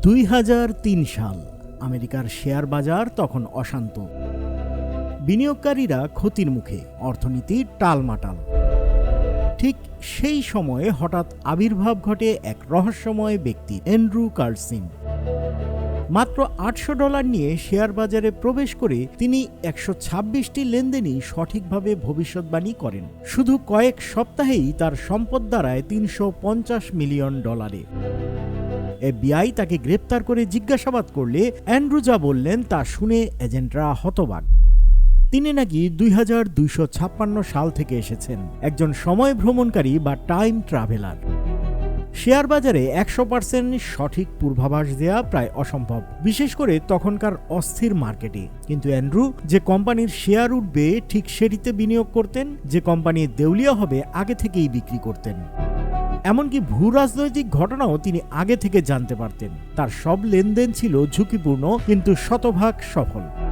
দুই হাজার তিন সাল, আমেরিকার শেয়ার বাজার তখন অশান্ত। বিনিয়োগকারীরা ক্ষতির মুখে, অর্থনীতি টালমাটাল। ঠিক সেই সময়ে হঠাৎ আবির্ভাব ঘটে এক রহস্যময় ব্যক্তি এন্ড্রু কার্সিন মাত্র আটশো ডলার নিয়ে শেয়ার বাজারে প্রবেশ করে তিনি একশো ছাব্বিশটি লেনদেনই সঠিকভাবে ভবিষ্যৎবাণী করেন। শুধু কয়েক সপ্তাহেই তার সম্পদ দাঁড়ায় তিনশো মিলিয়ন ডলারে। এফবিআই তাকে গ্রেপ্তার করে জিজ্ঞাসাবাদ করলে অ্যান্ড্রু যা বললেন, তা শুনে এজেন্টরা হতবাক। তিনি নাকি দুই হাজার দুইশ ছাপ্পান্ন সাল থেকে এসেছেন, একজন সময় ভ্রমণকারী বা টাইম ট্রাভেলার। শেয়ার বাজারে একশো পার্সেন্ট সঠিক পূর্বাভাস দেয়া প্রায় অসম্ভব, বিশেষ করে তখনকার অস্থির মার্কেটে। কিন্তু অ্যান্ড্রু, যে কোম্পানির শেয়ার উঠবে, ঠিক সেটিতে বিনিয়োগ করতেন, যে কোম্পানি দেউলিয়া হবে, আগে থেকেই বিক্রি করতেন। এমনকি ভূ রাজনৈতিক ঘটনাও তিনি আগে থেকে জানতে পারতেন। তার সব লেনদেন ছিল ঝুঁকিপূর্ণ, কিন্তু শতভাগ সফল।